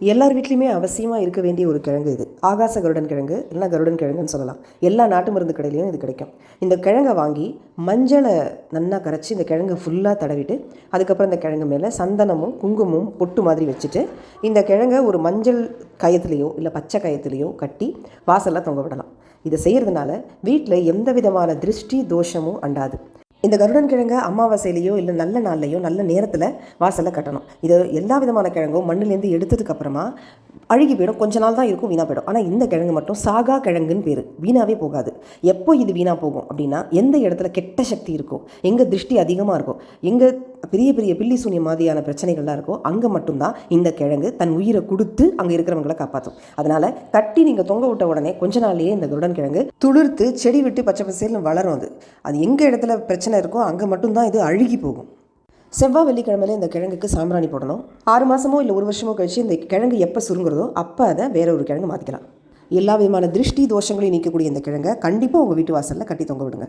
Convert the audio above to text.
எல்லார் வீட்லேயுமே அவசியமாக இருக்க வேண்டிய ஒரு கிழங்கு இது. ஆகாச கருடன் கிழங்கு இல்லைனா கருடன் கிழங்குன்னு சொல்லலாம். எல்லா நாட்டு மருந்து கடையிலையும் இது கிடைக்கும். இந்த கிழங்கை வாங்கி மஞ்சளை நல்லா கரைச்சி இந்த கிழங்கை ஃபுல்லாக தடவிட்டு அதுக்கப்புறம் இந்த கிழங்கு மேலே சந்தனமும் குங்குமம் பொட்டு மாதிரி வச்சுட்டு இந்த கிழங்கை ஒரு மஞ்சள் கயத்துலேயோ இல்லை பச்சை கயத்துலேயோ கட்டி வாசலில் தொங்க விடலாம். இதை செய்கிறதுனால வீட்டில் எந்த விதமான திருஷ்டி தோஷமும் அண்டாது. இந்த கருடன் கிழங்கு அமாவாசையிலையோ இல்லை நல்ல நாள்லையோ நல்ல நேரத்தில் வாசலில் கட்டணும். இது எல்லா விதமான கிழங்கும் மண்ணுலேருந்து எடுத்ததுக்கப்புறமா அழுகி போயிடும். கொஞ்ச நாள் தான் இருக்கும் வீணாக போயிடும். ஆனால் இந்த கிழங்கு மட்டும் சாகா கிழங்குன்னு பேர். வீணாவே போகாது. எப்போ இது வீணாக போகும் அப்படின்னா எந்த இடத்துல கெட்ட சக்தி இருக்கோ எங்கே திருஷ்டி அதிகமாக இருக்கோ எங்கே பெரிய பெரிய பில்லி சூனிய மாதிரியான பிரச்சனைகள்லாம் இருக்கோ அங்கே மட்டும்தான் இந்த கிழங்கு தன் உயிரை கொடுத்து அங்கே இருக்கிறவங்களை காப்பாற்றும் அதனால் கட்டி நீங்கள் தொங்க விட்ட உடனே கொஞ்ச நாள்லேயே இந்த குருடன் கிழங்கு துளிர்த்து செடி விட்டு பச்சை பசேல்னு வளரும் அது. அது எங்கள் இடத்துல பிரச்சனை இருக்கோ அங்கே மட்டும்தான் இது அழுகி போகும். செவ்வாய் வெள்ளிக்கிழமையில இந்த கிழங்குக்கு சாம்பிராணி போடணும். ஆறு மாதமோ இல்லை ஒரு வருஷமோ கழிச்சு இந்த கிழங்கு எப்போ சுருங்குறதோ அப்போ அதை வேற ஒரு கிழங்கு மாற்றிக்கலாம் எல்லா விதமான திருஷ்டி தோஷங்களையும் நீக்கக்கூடிய இந்த கிழங்கை கண்டிப்பாக உங்கள் வீட்டு வாசலில் கட்டி தொங்க விடுங்க.